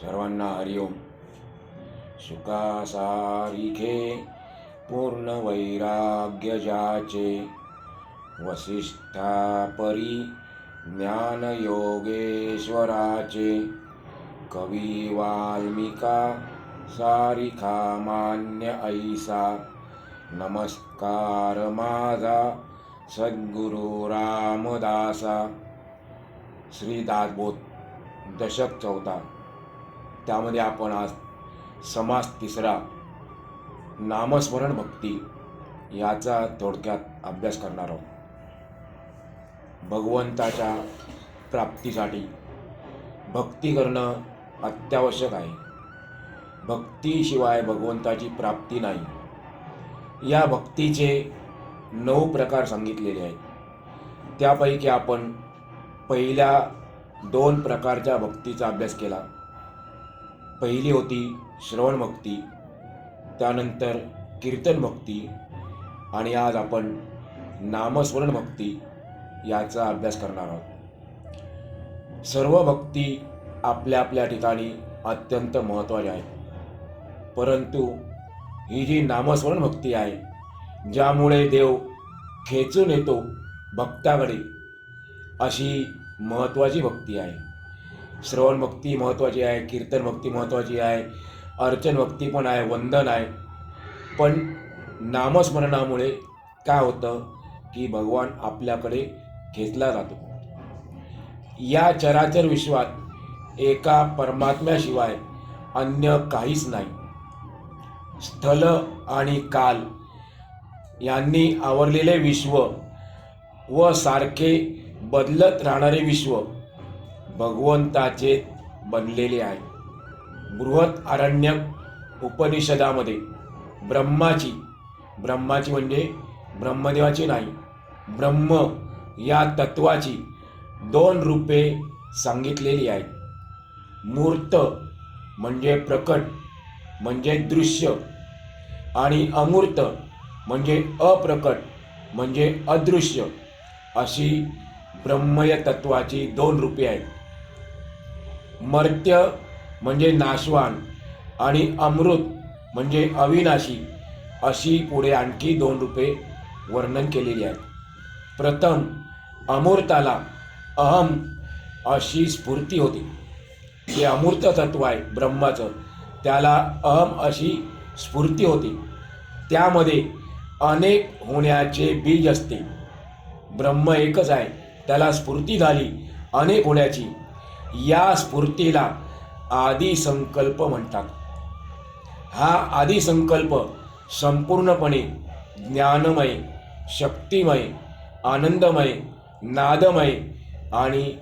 सर्वांना हरिओम सुखासारिखे पूर्ण वैराग्य जाचे वसिष्ठा परी ज्ञानयोगेश्वराचे कवी वाल्मिका सारिखा मान्य ऐसा नमस्कार माझा सद्गुरु रामदासा श्री दासबोध दशक चौथा त्यामध्ये आपण आज समास तिसरा नामस्मरण भक्ती याचा थोडक्यात अभ्यास करणार आहोत. भगवंताच्या प्राप्तीसाठी भक्ती करणं अत्यावश्यक आहे. भक्तीशिवाय भगवंताची प्राप्ती नाही. या भक्तीचे नऊ प्रकार सांगितलेले आहेत. त्यापैकी आपण पहिल्या दोन प्रकारच्या भक्तीचा अभ्यास केला. पहिली होती श्रवण भक्ती त्यानंतर कीर्तन भक्ती आणि आज आपण नामस्मरण भक्ती याचा अभ्यास करणार आहोत. सर्व भक्ती आपल्या आपल्या ठिकाणी अत्यंत महत्त्वाच्या आहेत. परंतु ही जी नामस्मरण भक्ती आहे ज्यामुळे देव खेचून येतो भक्ताकडे अशी महत्त्वाची भक्ती आहे. श्रवण भक्ती महत्त्वाची आहे कीर्तन भक्ती महत्त्वाची आहे अर्चन भक्ती पण आहे वंदन आहे. पण नामस्मरणामुळे काय होतं की भगवान आपल्याकडे घेतला जातो. या चराचर विश्वात एका परमात्म्याशिवाय अन्य काहीच नाही. स्थल आणि काल यांनी आवरलेले विश्व व सारखे बदलत राहणारे विश्व भगवंताचे बनलेले आहे. बृहत आरण्यक उपनिषदामध्ये ब्रह्माची ब्रह्माची म्हणजे ब्रह्मदेवाची नाही ब्रह्म या तत्वाची दोन रूपे सांगितलेली आहेत. मूर्त म्हणजे प्रकट म्हणजे दृश्य आणि अमूर्त म्हणजे अप्रकट म्हणजे अदृश्य अशी ब्रह्मय तत्वाची दोन रूपे आहेत. मर्त्य म्हणजे नाशवान आणि अमृत म्हणजे अविनाशी अशी पुढे आणखी दोन रूपे वर्णन केलेली आहेत. प्रथम अमूर्ताला अहम अशी स्फूर्ती होती. जे अमूर्त तत्व आहे ब्रह्माचं. त्याला अहम अशी स्फूर्ती होती. त्यामध्ये अनेक होण्याचे बीज असते. ब्रह्म एकच आहे. त्याला स्फूर्ती झाली अनेक होण्याची. या स्फूर्तीला आदिसंकल्प म्हणतात. हा आदिसंकल्प संपूर्णपणे ज्ञानमय शक्तिमय आनंदमय नादमय आणि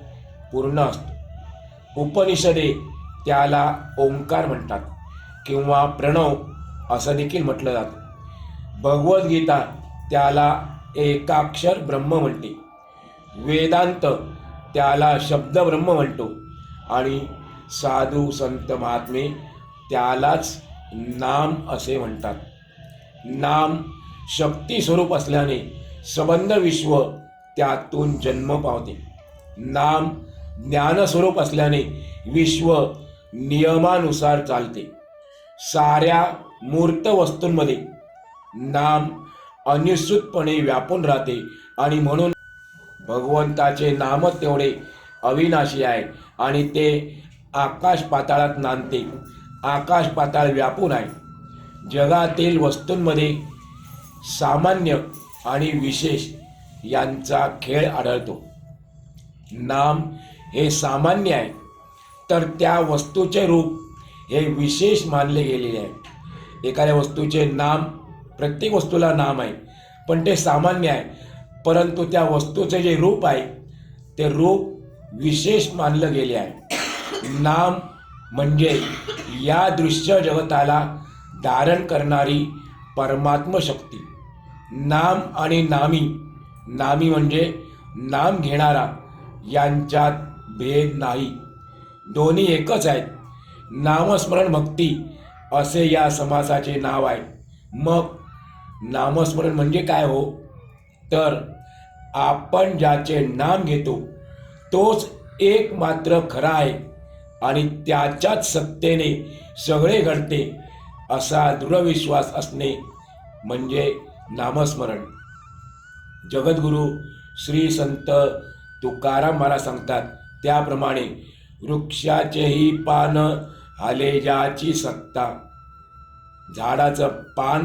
पूर्ण असतो. उपनिषदे त्याला ओंकार म्हणतात किंवा प्रणव असं देखील म्हटलं जातं. भगवद्गीता त्याला एकाक्षर ब्रह्म म्हणते. वेदांत त्याला शब्द ब्रह्म म्हणतो. आणि साधू संत महात्मे त्यालाच नाम असे म्हणतात. नाम शक्ती स्वरूप असल्याने सबंध विश्व त्यातून जन्म पावते. नाम ज्ञानस्वरूप असल्याने विश्व नियमानुसार चालते. साऱ्या मूर्त वस्तूंमध्ये नाम अनिश्चितपणे व्यापून राहते आणि म्हणून भगवंताचे नाम तेवढे अविनाशी आहे. आणि ते आकाश पाताळात नांदते. आकाश पाताळ व्यापून आहे. जगातील वस्तूंमध्ये सामान्य आणि विशेष यांचा खेळ आढळतो. नाम हे सामान्य आहे. तर त्या वस्तूचे रूप हे विशेष मानले गेलेले आहे. एखाद्या वस्तूचे नाम प्रत्येक वस्तूला नाम आहे. पण ते सामान्य आहे. परंतु त्या वस्तूचे जे रूप आहे ते रूप विशेष मानलं गेले आहे. नाम म्हणजे या दृश्य जगताला धारण करणारी परमात्म शक्ती नाम आणि नामी नामी म्हणजे नाम घेणारा यांच्यात भेद नाही. दोन्ही एकच आहेत. नामस्मरण भक्ती असे या समासाचे नाव आहे. मग नामस्मरण म्हणजे काय हो? तर आपण ज्याचे नाम घेतो तोच एक मात्र खरा आहे आणि त्याच्याच सत्तेने सगळे घडते असा दृढविश्वास असणे म्हणजे नामस्मरण. जगद्गुरु श्री संत तुकाराम मला सांगतात त्याप्रमाणे वृक्षाचेही पान हालेजाची सत्ता. झाडाचं पान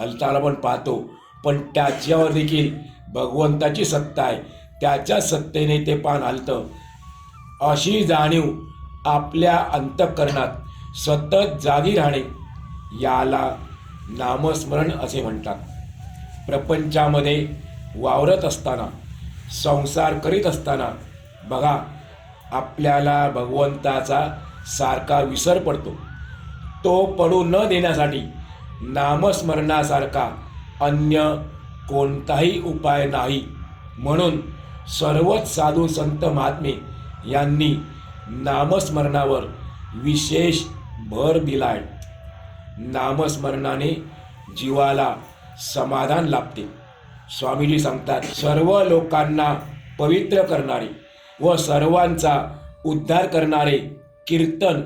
हलताना पण पाहतो पण त्याच्यावर देखील भगवंताची सत्ता आहे. त्याच्या सत्तेने ते पान हलतं. अशी जाणीव आपल्या अंतःकरणात सतत जागी राहणे याला नामस्मरण असे म्हणतात. प्रपंचामध्ये वावरत असताना संसार करीत असताना बघा आपल्याला भगवंताचा सारखा विसर पडतो. तो पडू न देण्यासाठी नामस्मरणासारखा अन्य कोणताही उपाय नाही. म्हणून सर्वच साधू संत महात्मे यांनी नामस्मरणावर विशेष भर दिलाय. नामस्मरणाने जीवाला समाधान लाभते. स्वामीजी सांगतात सर्व लोकांना पवित्र करणारे व सर्वांचा उद्धार करणारे कीर्तन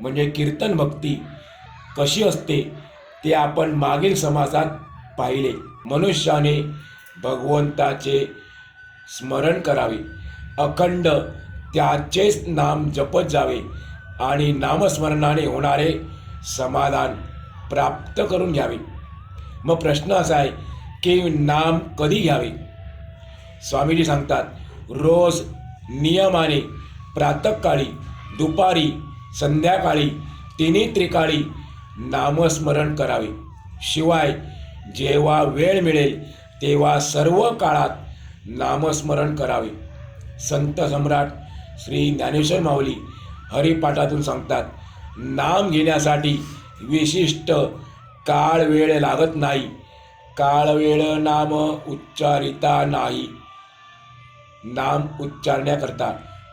म्हणजे कीर्तन भक्ती कशी असते ते आपण मागील समाजात पाहिले. मनुष्याने भगवंताचे स्मरण करावे. अखंड त्याचेच नाम जपत जावे आणि नामस्मरणाने होणारे समाधान प्राप्त करून घ्यावे. मग प्रश्न असा आहे की नाम कधी घ्यावे? स्वामीजी सांगतात रोज नियमाने प्रातःकाळी दुपारी संध्याकाळी तिन्ही त्रिकाळी नामस्मरण करावे. शिवाय जेव्हा वेळ मिळेल तेव्हा सर्व काळात नामस्मरण करावे. संत सम्राट श्री ज्ञानेश्वर माऊली हरिपाठातून सांगतात नाम घेण्यासाठी विशिष्ट काळ वेळ लागत नाही. काळ वेळ नाम उच्चारिता नाही. नाम उच्चारण्याकरता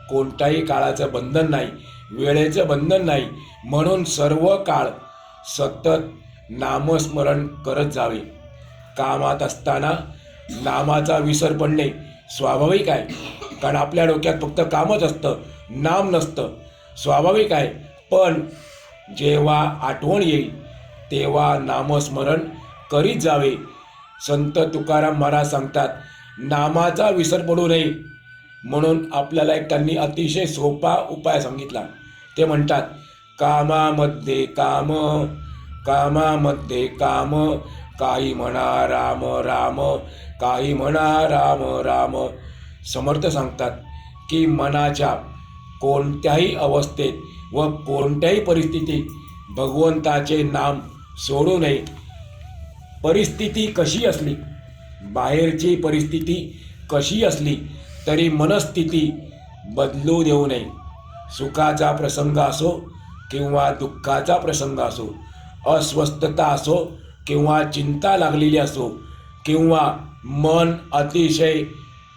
कोणत्याही काळाचं बंधन नाही वेळेचं बंधन नाही. म्हणून सर्व काळ सतत नामस्मरण करत जावे. कामात असताना नामाचा विसर पडणे स्वाभाविक आहे. कारण आपल्या डोक्यात फक्त कामच असतं नाम नसतं. स्वाभाविक आहे. पण जेव्हा आठवण येईल तेव्हा नामस्मरण करीत जावे. संत तुकाराम महाराज सांगतात नामाचा विसर पडू नये. म्हणून आपल्याला एक त्यांनी अतिशय सोपा उपाय सांगितला. ते म्हणतात कामामध्ये काम कामामध्ये काम. काही म्हणा राम राम. काही म्हणा राम राम. समर्थ सांगतात की मनाच्या कोणत्याही अवस्थेत व कोणत्याही परिस्थितीत भगवंताचे नाम सोडू नये. परिस्थिती कशी असली बाहेरची परिस्थिती कशी असली तरी मनस्थिती बदलू देऊ नये. सुखाचा प्रसंग असो किंवा दुःखाचा प्रसंग असो अस्वस्थता असो किंवा चिंता लागलेली असो किंवा मन अतिशय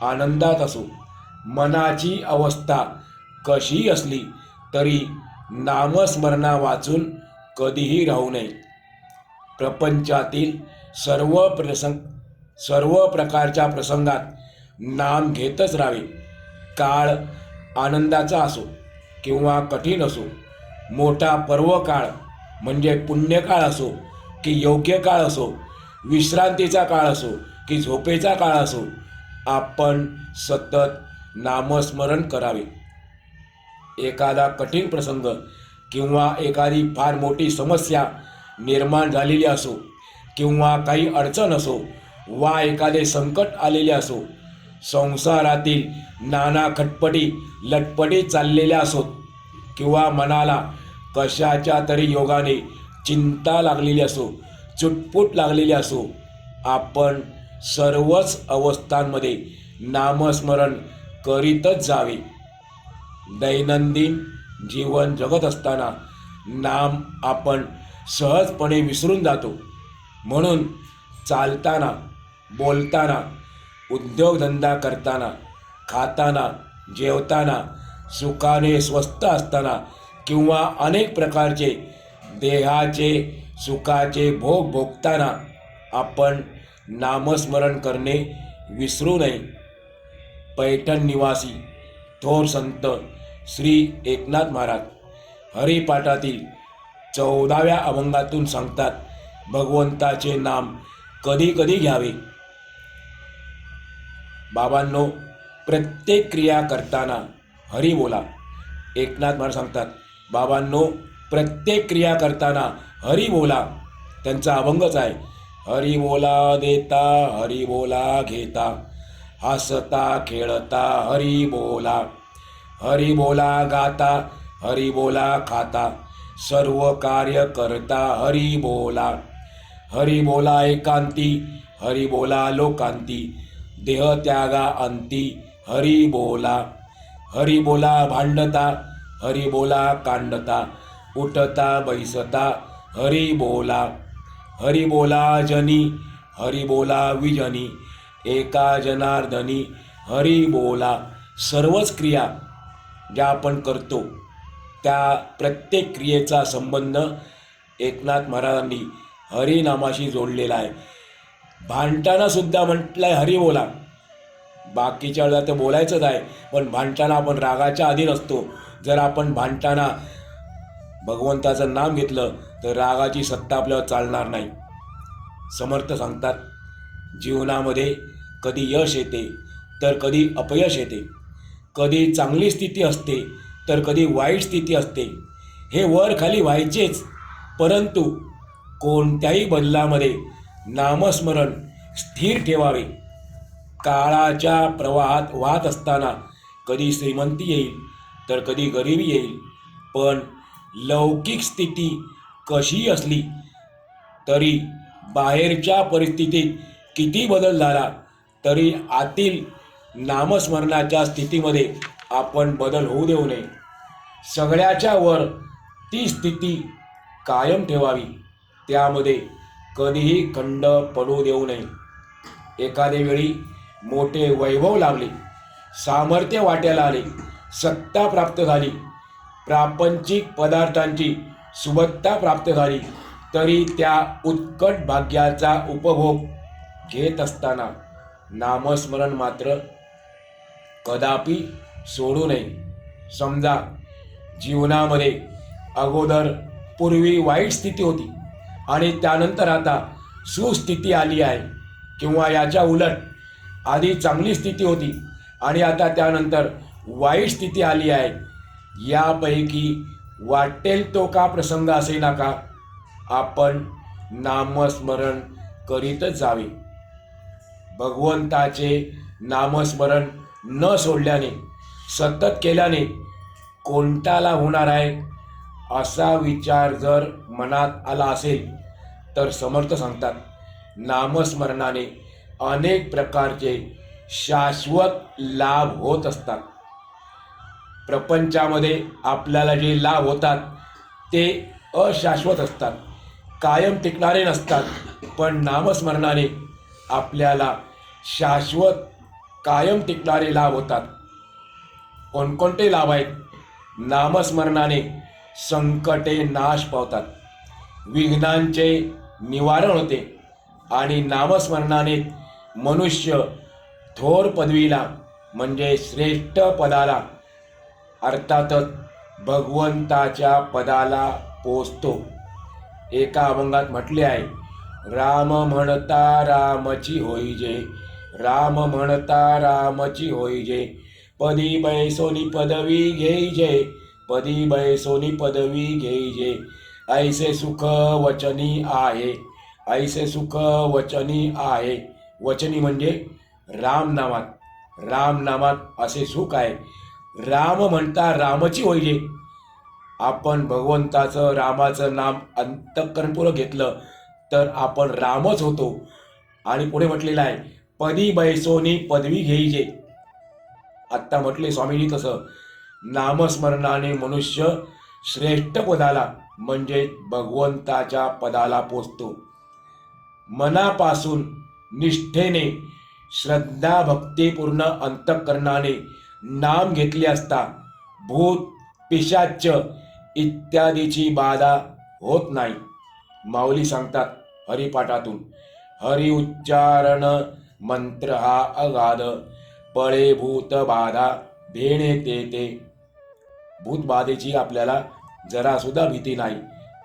आनंदात असो मनाची अवस्था कशी असली तरी नामस्मरणा वाचून कधीही राहू नये. प्रपंचातील सर्व प्रसंग सर्व प्रकारच्या प्रसंगात नाम घेतच राहावे. काळ आनंदाचा असो किंवा कठीण असो मोठा पर्व काळ म्हणजे पुण्यकाळ असो की योग्य काळ असो विश्रांतीचा काळ असो की झोपेचा काळ असो आपण सतत नामस्मरण करावे. एखादा कठीण प्रसंग किंवा एखादी फार मोठी समस्या निर्माण झालेली असो किंवा काही अडचण असो वा एखादे संकट आलेले असो संसारातील नाना खटपटी लटपटी चाललेल्या असोत किंवा मनाला कशाच्या तरी योगाने चिंता लागलेली असो चुटपुट लागलेली असो आपण सर्वच अवस्थांमध्ये नामस्मरण करीतच जावे. दैनंदिन जीवन जगत असताना नाम आपण सहजपणे विसरून जातो. म्हणून चालताना बोलताना उद्योगधंदा करताना खाताना जेवताना सुखाने स्वस्त असताना किंवा अनेक प्रकारचे देहाचे सुखाचे भोग भोगताना आपण नामस्मरण करणे विसरू नये. पैठण निवासी थोर संत श्री एकनाथ महाराज हरिपाठातील चौदाव्या अभंगातून सांगतात भगवंताचे नाम कधी कधी घ्यावे? बाबांनो प्रत्येक क्रिया करताना हरी बोला. एकनाथ महाराज सांगतात बाबांनो प्रत्येक क्रिया करताना हरी बोला. त्यांचा अभंगच आहे. हरी बोला देता हरी बोला घेता. हसता खेळता हरी बोला. हरी बोला गाता हरी बोला खाता. सर्व कार्य करता हरी बोला. हरी बोला एकांती हरी बोला लोकांती. देह त्यागा अंती हरी बोला. हरी बोला भांडता हरी बोला कांडता उठता बैसता हरी बोला. हरी बोला जनी हरी बोला विजनी एका जनार्दनी हरी बोला. सर्वच क्रिया ज्या आपण करतो त्या प्रत्येक क्रियेचा संबंध एकनाथ महाराजांनी हरिनामाशी जोडलेला आहे. भांडताना सुद्धा आहे हरी बोला. बाकीच्या वेळेला तर बोलायचंच आहे पण भांडताना आपण रागाच्या अधीन असतो. जर आपण भांडताना भगवंताचं नाम घेतलं तर रागाची सत्ता आपल्यावर चालणार नाही. समर्थ सांगतात जीवनामध्ये कधी यश येते तर कधी अपयश येते. कधी चांगली स्थिती असते तर कधी वाईट स्थिती असते. हे वर खाली व्हायचेच परंतु कोणत्याही बदलामध्ये नामस्मरण स्थिर ठेवावे. काळाच्या प्रवाहात वाहत असताना कधी श्रीमंती येईल तर कधी गरिबी येईल. पण लौकिक स्थिती कशी असली तरी बाहेरच्या परिस्थितीत किती बदल झाला तरी आतील नामस्मरणाच्या स्थितीमध्ये आपण बदल होऊ देऊ नये. सगळ्याच्या वर ती स्थिती कायम ठेवावी. त्यामध्ये कधीही खंड पडू देऊ नये. एखाद्या वेळी मोठे वैभव लाभले सामर्थ्य वाट्याला आले सत्ता प्राप्त झाली. प्रापंचिक पदार्थांची सुबत्ता प्राप्त झाली. तरी त्या उत्कट भाग्याचा उपभोग घेत असताना नामस्मरण मात्र कदापि सोडू नये. समजा जीवनामध्ये अगोदर पूर्वी वाईट स्थिती होती आणि त्यानंतर आता सुस्थिती आली आहे किंवा याच्या उलट आधी चांगली स्थिती होती आणि आता त्यानंतर वाईट स्थिती आली आहे. यापैकी वाटेल तो का प्रसंग असे नका आपण नामस्मरण करीतच जावे. भगवंताचे नामस्मरण न सोडल्याने सतत केल्याने कोणताला होणार आहे? असा विचार जर मनात आला असेल तर समर्थ सांगतात नामस्मरणाने अनेक प्रकारचे शाश्वत लाभ होत असतात. प्रपंचामध्ये आपल्याला जे लाभ होतात ते अशाश्वत असतात. कायम टिकणारे नसतात पण नामस्मरणाने आपल्याला शाश्वत कायम टिकणारे लाभ होतात. कोणकोणते लाभ आहेत? नामस्मरणाने संकटे नाश पावतात. विघ्नांचे निवारण होते आणि नामस्मरणाने मनुष्य थोर पदवीला म्हणजे श्रेष्ठ पदाला अर्थातच भगवंताच्या पदाला पोचतो. एका अभंगात म्हटले आहे राम म्हणता रामची होईजे राम म्हणता रामची होईजे पदी बैसोनी पदवी घेईजे पदी बैसोनी पदवी घेईजे ऐसे सुख वचनी आहे ऐसे सुख वचनी आहे. वचनी म्हणजे राम नामात राम नामात असे सुख आहे. राम म्हणता रामची होईजे आपण भगवंताचं रामाचं नाम अंतकरणपूर्वक घेतलं तर आपण रामच होतो. आणि पुढे म्हटलेलं आहे पदी बैसोनी पदवी घेईजे. आत्ता म्हटले स्वामीजी तसं. नामस्मरणाने मनुष्य श्रेष्ठ पदाला म्हणजे भगवंताच्या पदाला पोचतो. मनापासून निष्ठेने श्रद्धा भक्तीपूर्ण अंतःकरणाने नाम घेतले असता भूत पिशाच इत्यादीची बाधा होत नाही. माऊली सांगतात हरिपाठातून हरि उच्चारण मंत्र हा अगाध पळे भूत बाधा भेणे ते ते भूत बाधेची आपल्याला जरासुद्धा भीती नाही.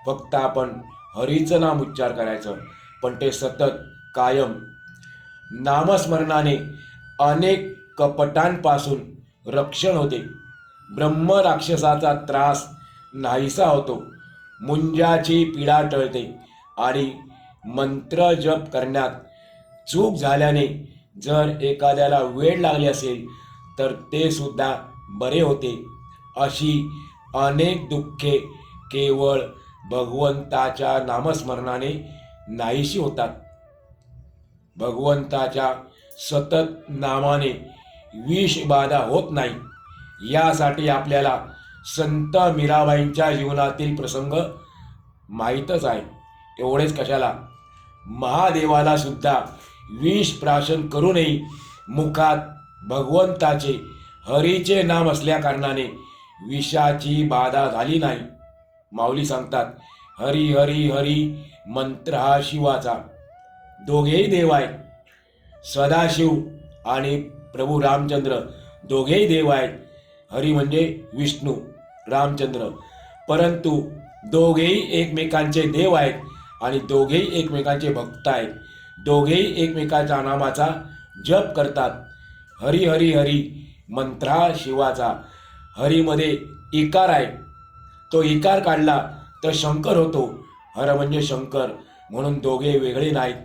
फक्त आपण हरीचं नाम उच्चार करायचं पण ते सतत कायम. नामस्मरणाने अनेक कपटांपासून रक्षण होते. ब्रह्म राक्षसाचा त्रास नाहीसा होतो. मुंजाची पीडा टळते आणि मंत्र जप करण्यात चूक झाल्याने जर एखाद्याला वेळ लागली असेल तर ते सुद्धा बरे होते. अशी अनेक दुःखे केवळ भगवंताच्या नामस्मरणाने नाहीशी होतात. भगवंताच्या सतत नामाने विष बाधा होत नाही. यासाठी आपल्याला संत मीराबाईंच्या जीवनातील प्रसंग माहीतच आहे. एवढेच कशाला? महादेवाला सुद्धा विष प्राशन करूनही मुखात भगवंताचे हरीचे नाम असल्याकारणाने विषाची बाधा झाली नाही. माऊली सांगतात हरी हरी हरी मंत्र हा शिवाचा. दोघेही देव आहेत. सदाशिव आणि प्रभू रामचंद्र. दोघेही देव आहेत. हरी म्हणजे विष्णू रामचंद्र. परंतु दोघेही एकमेकांचे देव आहेत आणि दोघेही एकमेकांचे भक्त आहेत. दोघेही एकमेकाच्या नामाचा जप करतात. हरी हरी हरी मंत्रा शिवाचा. हरीमध्ये इकार आहे. तो इकार काढला तर शंकर होतो. हर म्हणजे शंकर म्हणून दोघे वेगळे नाहीत.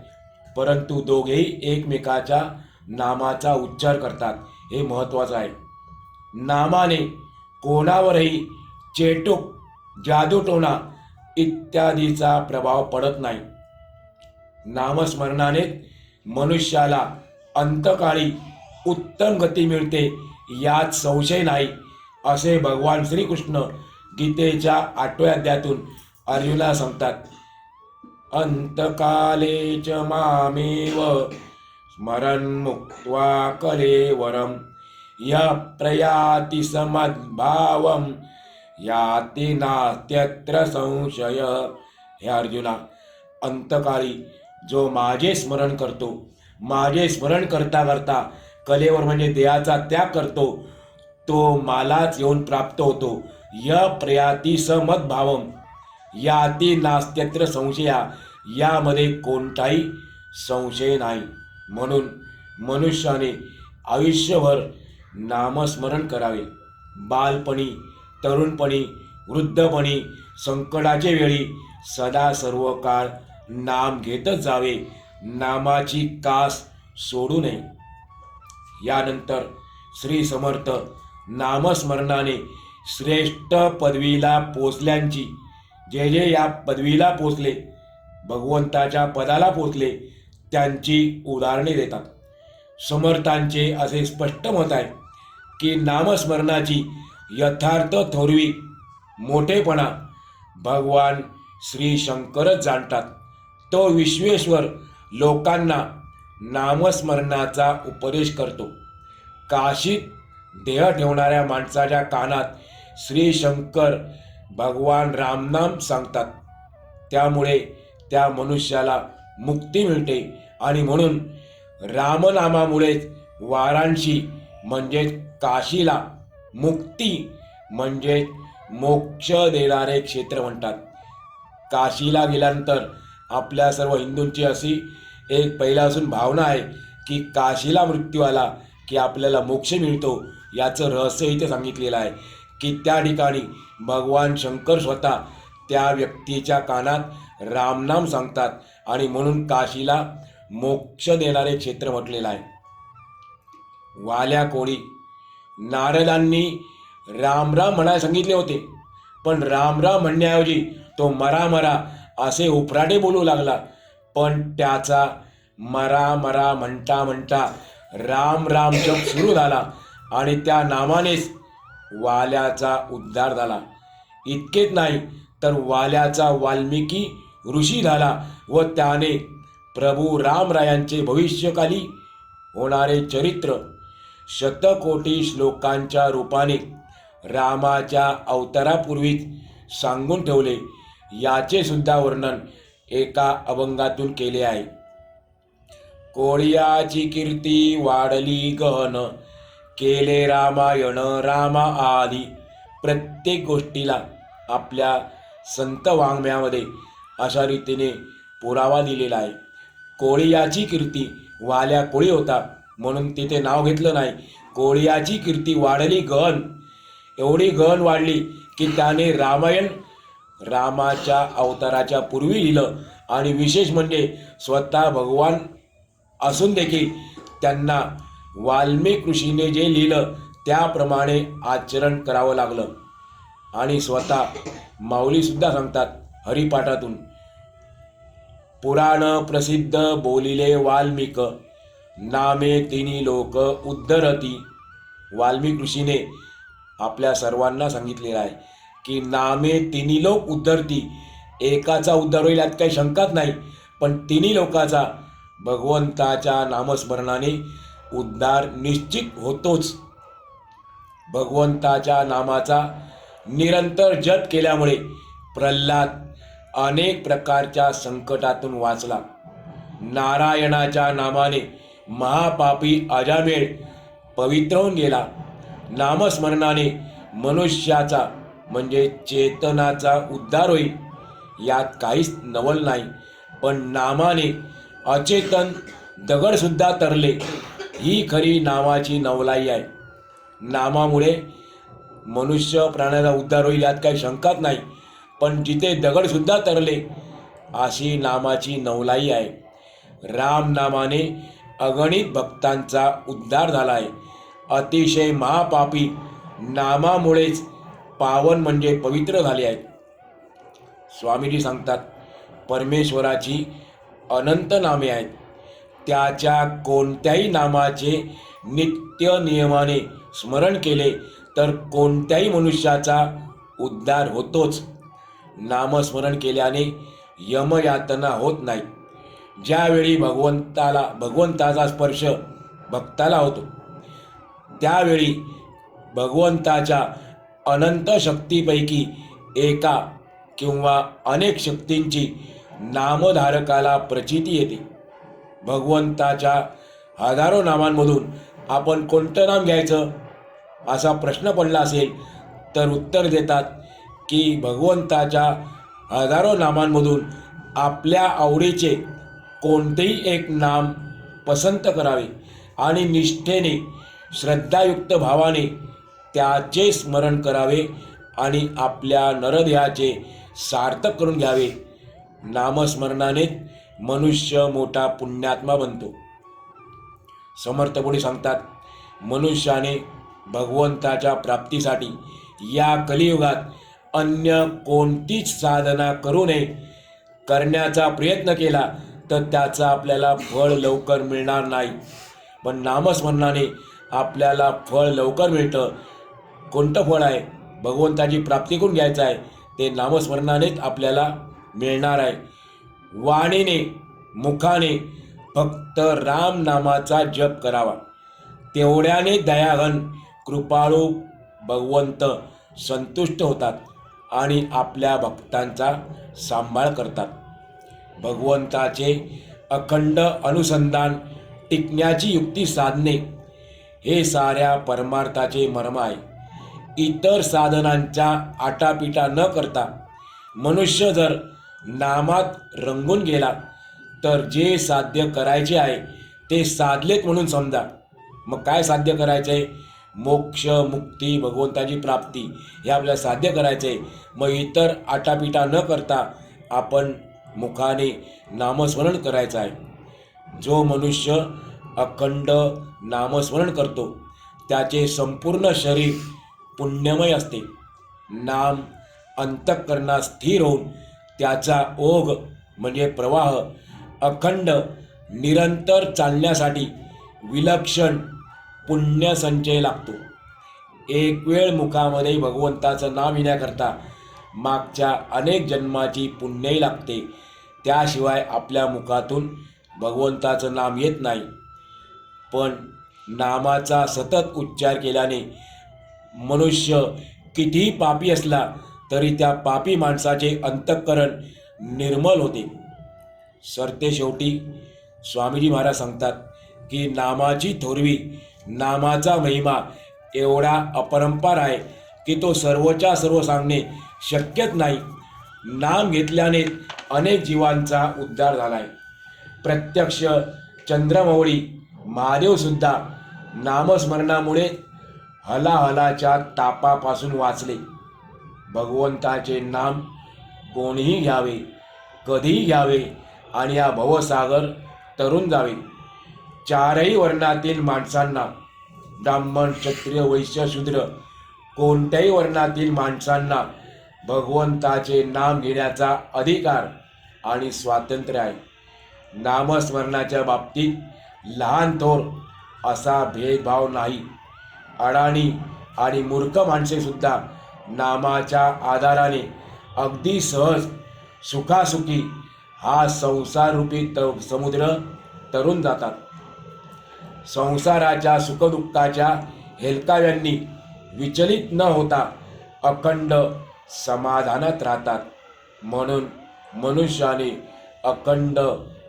परंतु दोघेही एकमेकाच्या नामाचा उच्चार करतात. हे महत्त्वाचं आहे. नामाने कोणावरही चेटूक जादूटोणा इत्यादीचा प्रभाव पडत नाही. नामस्मरणाने मनुष्याला अंतकाळी उत्तम गती मिळते यात संशय नाही असे भगवान श्रीकृष्ण गीतेच्या आठव्या अध्यातून अर्जुना सांगतात. अंतकाले च मामेव स्मरन्मुक्त्वा कलेवरं या प्रयाति समद्भावं याति नास्त्यत्र संशय। हे अर्जुना अंतकाळी जो माझे स्मरण करतो माझे स्मरण करता करता कलेवर म्हणजे देहाचा त्याग करतो तो मालाच येऊन प्राप्त होतो। य प्रयाती समद्भावम। याती नास्त्यत्र संशया। यामध्ये कोणताही संशय नाही। म्हणून मनुष्याने आयुष्यभर नामस्मरण करावे. बालपणी तरुणपणी वृद्धपणी संकटाचे वेळी सदा सर्व काळ नाम घेतच जावे. नामाची कास सोडू नये. यानंतर श्री समर्थ नामस्मरणाने श्रेष्ठ पदवीला पोचल्यांची जे जे या पदवीला पोचले भगवंताच्या पदाला पोचले त्यांची उदाहरणे देतात. समर्थांचे असे स्पष्ट मत आहे की नामस्मरणाची यथार्थ थोरवी मोठेपणा भगवान श्री शंकरच जाणतात. तो विश्वेश्वर लोकांना नामस्मरणाचा उपदेश करतो. काशीत देह ठेवणाऱ्या माणसाच्या कानात श्री शंकर भगवान रामनाम सांगतात. त्यामुळे त्या मनुष्याला मुक्ती मिळते. आणि म्हणून रामनामामुळेच वाराणसी म्हणजेच काशीला मुक्ती म्हणजे मोक्ष देणारे क्षेत्र म्हणतात. काशीला गेल्यानंतर आपल्या सर्व हिंदूंची अशी एक पहिल्यापासून भावना आहे की काशीला मृत्यू आला की आपल्याला मोक्ष मिळतो याचं रहस्य इथे सांगितलेलं आहे. की त्या ठिकाणी भगवान शंकर स्वतः त्या व्यक्तीच्या कानात रामनाम सांगतात. आणि म्हणून काशीला मोक्ष देणारे क्षेत्र म्हटलेलं आहे. वाल्या कोळी नारदांनी राम राम म्हणायला सांगितले होते. पण राम राम म्हणण्याऐवजी तो मरा मरा असे उफराटे बोलू लागला. पण त्याचा मरा मरा म्हणता म्हणता राम राम जप सुरू झाला आणि त्या नामानेच वाल्याचा उद्धार झाला. इतकेच नाही तर वाल्याचा वाल्मिकी ऋषी झाला. व त्याने प्रभू रामरायांचे भविष्यकाली होणारे चरित्र शतकोटी श्लोकांच्या रूपाने रामाच्या अवतारापूर्वीच सांगून ठेवले याचे सुद्धा वर्णन एका अभंगातून केले आहे. कोळियाची कीर्ती वाढली गहन केले रामायण रामा आली. प्रत्येक गोष्टीला आपल्या संत वाङ्म्यामध्ये अशा रीतीने पुरावा दिलेला आहे. कोळियाची कीर्ती वाल्या कोळी होता म्हणून तिथे नाव घेतलं नाही. कोळियाची कीर्ती वाढली गहन एवढी गहन वाढली की त्याने रामायण रामाच्या अवताराच्या पूर्वी लिहिलं. आणि विशेष म्हणजे स्वतः भगवान असून देखील त्यांना वाल्मिक ऋषीने जे लिहिलं त्याप्रमाणे आचरण करावं लागलं. आणि स्वतः माऊलीसुद्धा सांगतात हरिपाठातून पुराण प्रसिद्ध बोलिले वाल्मिक. नामे तिन्ही लोक उद्धरती. वाल्मिक ऋषीने आपल्या सर्वांना सांगितलेलं आहे की नामे तिन्ही लोक उद्धरती. एकाचा उद्धार होईल यात काही शंकाच नाही पण तिन्ही लोकाचा भगवंताच्या नामस्मरणाने उद्धार निश्चित होतोच. भगवंताच्या नामाचा निरंतर जप केल्यामुळे प्रल्हाद अनेक प्रकारच्या संकटातून वाचला. नारायणाच्या नामाने महापापी अजामेळ पवित्र होऊन गेला. नामस्मरणाने मनुष्याचा म्हणजे चेतनाचा उद्धार होईल यात काहीच नवल नाही. पण नामाने अचेतन दगडसुद्धा तरले. ही खरी नामाची नवलाई आहे. नामामुळे मनुष्य प्राण्याचा उद्धार होईल यात काही शंकाच नाही. पण जिथे दगडसुद्धा तरले अशी नामाची नवलाई आहे. राम नामाने अगणित भक्तांचा उद्धार झाला आहे अतिशय महापापी नामामुळेच पावन म्हणजे पवित्र झाले आहेत. स्वामीजी सांगतात परमेश्वराची अनंत नामे आहेत. त्याच्या कोणत्याही नामाचे नित्य नियमाने स्मरण केले तर कोणत्याही मनुष्याचा उद्धार होतोच. नामस्मरण केल्याने यमयातना होत नाही. ज्यावेळी भगवंताला भगवंताचा स्पर्श भक्ताला होतो त्यावेळी भगवंताच्या अनंत शक्तीपैकी एका किंवा अनेक शक्तींची नामधारकाला प्रचिती येते. भगवंताच्या हजारो नामांमधून आपण कोणतं नाम घ्यायचं? असा प्रश्न पडला असेल तर उत्तर देतात की भगवंताच्या हजारो नामांमधून आपल्या आवडीचे कोणतेही एक नाम पसंत करावे आणि निष्ठेने श्रद्धायुक्त भावाने त्याचे स्मरण करावे आणि आपल्या नरदेहाचे सार्थक करून घ्यावे. नामस्मरणाने मनुष्य मोठा पुण्यात्मा बनतो. समर्थ पुढे सांगतात मनुष्याने भगवंताच्या प्राप्तीसाठी या कलियुगात अन्य कोणतीच साधना करू नये. करण्याचा प्रयत्न केला तर त्याचा आपल्याला फळ लवकर मिळणार नाही. पण नामस्मरणाने आपल्याला फळ लवकर मिळतं. कोणतं फळ आहे? भगवंताची प्राप्ती करून घ्यायचं आहे. ते नामस्मरणानेच आपल्याला मिळणार आहे. वाणीने मुखाने फक्त राम नामाचा जप करावा. तेवढ्याने दयाघन कृपाळू भगवंत संतुष्ट होतात. आणि आपल्या भक्तांचा सांभाळ करतात. भगवंताचे अखंड अनुसंधान टिकण्याची युक्ती साधणे हे साऱ्या परमार्थाचे मर्म आहे. इतर साधनांचा आटापिटा न करता मनुष्य जर नामात रंगून गेला तर जे साध्य करायचे आहे ते साधलेत म्हणून समजा. मग काय साध्य करायचं आहे मोक्ष मुक्ती भगवंताची प्राप्ती हे आपल्याला साध्य करायचं आहे मग इतर आटापिटा न करता आपण मुखाने नामस्मरण करायचं आहे. जो मनुष्य अखंड नामस्मरण करतो त्याचे संपूर्ण शरीर पुण्यमय असते. नाम अंतःकरणात स्थिर होऊन त्याचा ओघ म्हणजे प्रवाह अखंड निरंतर चालण्यासाठी विलक्षण पुण्यसंचय लागतो एक वेळ मुखामध्ये भगवंताचं नाव येण्याकरता मागच्या अनेक जन्माची पुण्यही लागते. त्याशिवाय आपल्या मुखातून भगवंताचं नाम येत नाही. पण नामाचा सतत उच्चार केल्याने मनुष्य कितीही पापी असला तरी त्या पापी माणसाचे अंतःकरण निर्मल होते. सरते शेवटी स्वामीजी महाराज सांगतात की नामाची थोरवी नामाचा महिमा. एवढा अपरंपार आहे की तो सर्वच्या सर्व सांगणे शक्यच नाही. नाम घेतल्याने अनेक जीवांचा उद्धार झाला आहे प्रत्यक्ष चंद्रमौळी महादेवसुद्धा नामस्मरणामुळे हलाहलाच्या तापापासून वाचले. भगवंताचे नाम कोणीही घ्यावे कधीही घ्यावे आणि हा भवसागर तरुण जावे. चारही वर्णातील माणसांना ब्राह्मण क्षत्रिय वैश्य शूद्र कोणत्याही वर्णातील माणसांना भगवंताचे नाम घेण्याचा अधिकार आणि स्वातंत्र्य आहे. नामस्मरणाच्या बाबतीत लहान थोर असा भेदभाव नाही. अडाणी आणि मूर्ख माणसेसुद्धा नामाच्या आधाराने अगदी सहज सुखासुखी हा संसाररूपी त समुद्र तरून जातात. संसाराच्या सुखदुःखाच्या हेलकाव्यांनी विचलित न होता अखंड समाधानात राहतात. म्हणून मनुष्याने अखंड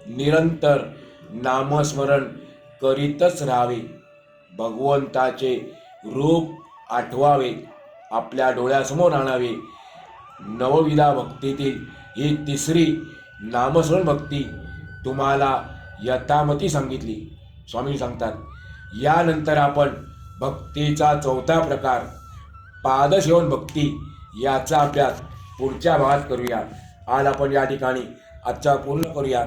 निरंतर नामस्मरण करीतच राहावे. भगवंताचे रूप आठवावे आपल्या डोळ्यासमोर आणावे. नवविधा भक्तीतील ही तिसरी नामस्मरण भक्ती तुम्हाला यथामती सांगितली. स्वामी सांगतात यानंतर आपण भक्तीचा चौथा प्रकार पादसेवन भक्ती याचा अभ्यास पुढच्या भागात करूया आज आपण या ठिकाणी आजचा पूर्ण करूया